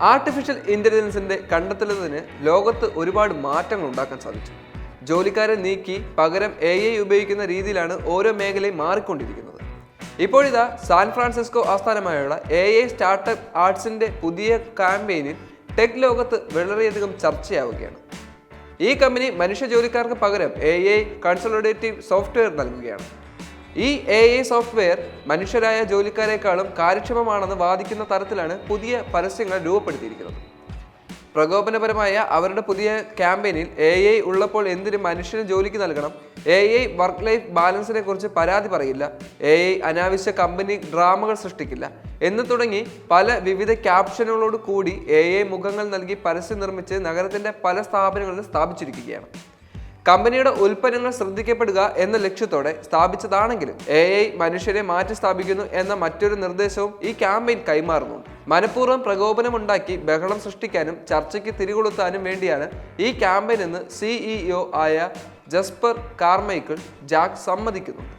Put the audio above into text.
Artificial ഇന്റലിജൻസിന്റെ കണ്ടെത്തലിന് ലോകത്ത് ഒരുപാട് മാറ്റങ്ങൾ ഉണ്ടാക്കാൻ സാധിച്ചു. ജോലിക്കാരെ നീക്കി പകരം എ ഐ ഉപയോഗിക്കുന്ന രീതിയിലാണ് ഓരോ മേഖലയും മാറിക്കൊണ്ടിരിക്കുന്നത്. ഇപ്പോഴിതാ സാൻ ഫ്രാൻസിസ്കോ ആസ്ഥാനമായുള്ള എ ഐ സ്റ്റാർട്ടപ്പ് ആർട്സിന്റെ പുതിയ ക്യാമ്പയിനിൽ ടെക് ലോകത്ത് വളരെയധികം ചർച്ചയാവുകയാണ്. ഈ കമ്പനി മനുഷ്യ ജോലിക്കാർക്ക് പകരം എ ഐ കൺസോളിഡേറ്റീവ് സോഫ്റ്റ്വെയർ നൽകുകയാണ്. ഈ എ ഐ സോഫ്റ്റ്വെയർ മനുഷ്യരായ ജോലിക്കാരെക്കാളും കാര്യക്ഷമമാണെന്ന് വാദിക്കുന്ന തരത്തിലാണ് പുതിയ പരസ്യങ്ങൾ രൂപപ്പെടുത്തിയിരിക്കുന്നത്. പ്രകോപനപരമായ അവരുടെ പുതിയ ക്യാമ്പയിനിൽ എ ഐ ഉള്ളപ്പോൾ എന്തിന് മനുഷ്യന് ജോലിക്ക് നൽകണം? എ ഐ വർക്ക് ലൈഫ് ബാലൻസിനെ കുറിച്ച് പരാതി പറയില്ല. എ ഐ അനാവശ്യ കമ്പനി ഡ്രാമകൾ സൃഷ്ടിക്കില്ല. എന്ന് തുടങ്ങി പല വിവിധ ക്യാപ്ഷനുകളോട് കൂടി എ ഐ മുഖങ്ങൾ നൽകി പരസ്യം നിർമ്മിച്ച് നഗരത്തിന്റെ പല സ്ഥാപനങ്ങളിലും സ്ഥാപിച്ചിരിക്കുകയാണ്. കമ്പനിയുടെ ഉൽപ്പന്നങ്ങൾ ശ്രദ്ധിക്കപ്പെടുക എന്ന ലക്ഷ്യത്തോടെ സ്ഥാപിച്ചതാണെങ്കിലും എ ഐ മനുഷ്യരെ മാറ്റി സ്ഥാപിക്കുന്നു എന്ന മറ്റൊരു നിർദ്ദേശവും ഈ ക്യാമ്പയിൻ കൈമാറുന്നുണ്ട്. മനഃപൂർവം പ്രകോപനമുണ്ടാക്കി ബഹളം സൃഷ്ടിക്കാനും ചർച്ചയ്ക്ക് തിരികൊളുത്താനും വേണ്ടിയാണ് ഈ ക്യാമ്പയിൻ എന്ന് സിഇഒ ആയ ജസ്പർ കാർമൈക്കിൾ ജാക്ക് സമ്മതിക്കുന്നുണ്ട്.